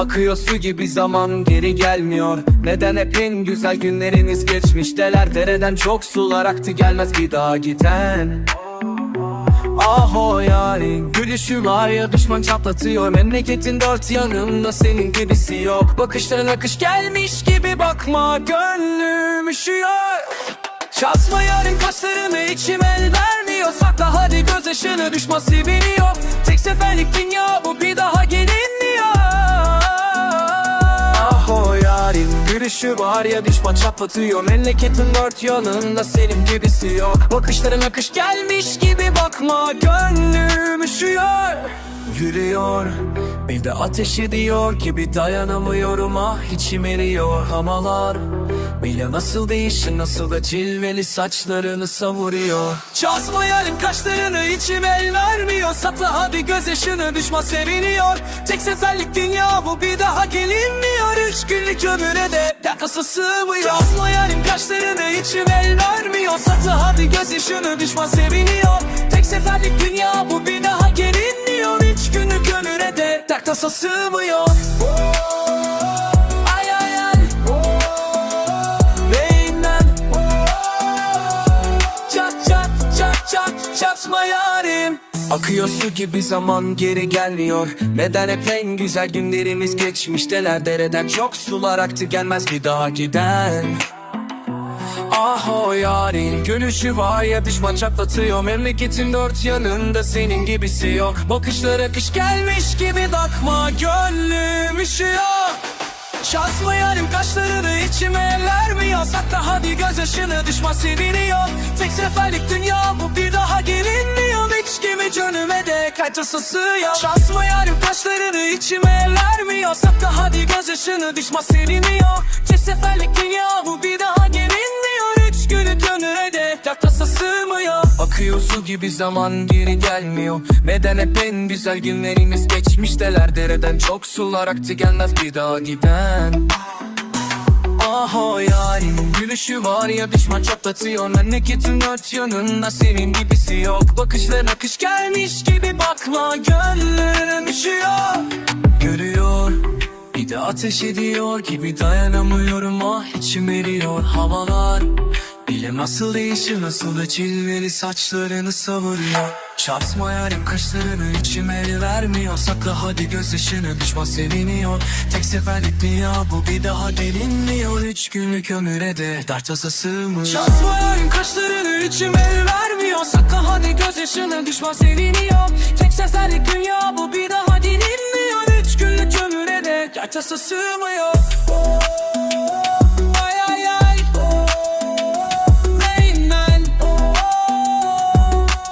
Akıyor su gibi zaman geri gelmiyor. Neden hep en güzel günleriniz geçmişteler Dereden çok sular aktı gelmez bir daha giden. Ah o yani Gülüşü var ya düşman çatlatıyor. Memleketin dört yanında senin gibisi yok. Bakışların akış gelmiş gibi bakma Gönlüm üşüyor. Çatma yarın kaşlarını içim el vermiyor. Sakla hadi göz yaşını düşman seviniyor Tek seferlik dünya bu bir daha gelinmiyor Gülüşü var ya düşman çatlatıyor. Memleketin dört yanında senin gibisi yok. Bakışların akış gelmiş gibi bakma Gönlüm üşüyor. Yürüyor bir de ateş ediyor gibi dayanamıyorum ah içim eriyor. Hamalar Bile nasıl değişir nasıl da cilveli saçlarını savuruyor. Çazma yarın kaşlarını içim el vermiyor Sakla hadi gözyaşını düşman seviniyor. Tek seferlik dünya bu bir daha gelinmiyor. Üç günlük ömüre de dakikası sığmıyor. Çazma yarın kaşlarını içim el vermiyor. Sakla hadi gözyaşını düşman seviniyor. Tek seferlik dünya bu bir daha gelinmiyor. Üç günlük ömüre de dakikası sığmıyor. Ay yarim Akıyor su gibi zaman geri gelmiyor? Neden hep en güzel günlerimiz geçmişteler Dereden çok sular aktı gelmez bir daha giden? Ah o yarin Gülüşü var ya düşman çatlatıyor. Memleketin dört yanında senin gibisi yok. Bakışlara kış gelmiş gibi bakma Gönlüm üşüyor Şanslı yarım kaşlarını içime vermiyor Sakla hadi gözyaşını düşman seviniyor. Tek seferlik dünya bu bir daha gelinmiyor kaytırsa sığıyor Şanslı yarım kaşlarını içime vermiyor Sakla hadi gözyaşını düşman seviniyor Tek seferlik bu bir daha gelinmiyor. Üç günü gönlüme de yaktasa sığmıyor. Akıyor su gibi zaman geri gelmiyor. Neden hep en güzel günlerimiz geçmişteler Dereden çok sular aktı gelmez bir daha giden. Ah o yarim. Gülüşü var ya düşman çatlatıyor. Memleketin dört yanında senin gibisi yok. Bakışların akış gelmiş gibi bakma Gönlüm üşüyor. Görüyor bir de ateş ediyor gibi dayanamıyorum. Ah içim eriyor. Havalar Bile nasıl değişir nasıl da cilveli saçlarını savuruyor. Çarpma yarim kaşlarını içim el vermiyor. Sakla hadi gözyaşını düşman seviniyor. Tek seferlik dünya bu? Bir daha delinmiyor. Üç günlük ömüre de dert tasa sığmıyor. Çarpma yarim kaşlarını içim el vermiyor. Sakla hadi gözyaşını düşman seviniyor. Tek seferlik dünya bu? Bir daha delinmiyor. Üç günlük ömüre de dert tasa sığmıyor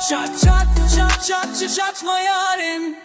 Çat çat çat çat çat çatma yarim.